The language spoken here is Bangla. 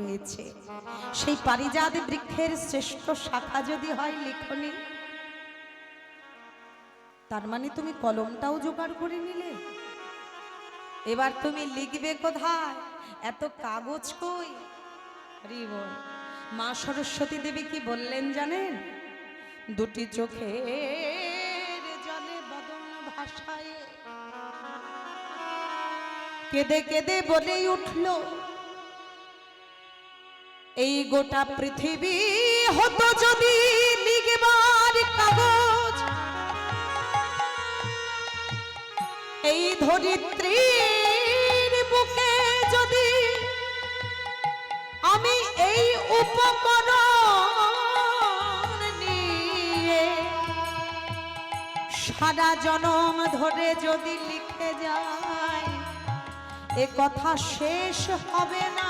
রয়েছে। সেই পারিজাত বৃক্ষের শ্রেষ্ঠ শাখা যদি হয় লিখনি। তার মানে তুমি কলমটাও জোগাড় করে নিলে। এবার তুমি লিখবে কোথায়? এত কাগজ কই? মা সরস্বতী দেবী কি বললেন জানেন? দুটি চোখে জলে বদন ভাষায় কেঁদে কেঁদে বলেই উঠল এই গোটা পৃথিবী হতো যদি লিখবার কাগজ। এই ধরিত্রীর বুকে যদি আমি এই উপকরণ নিয়ে সারা জনম ধরে যদি লিখে যায় এ কথা শেষ হবে না।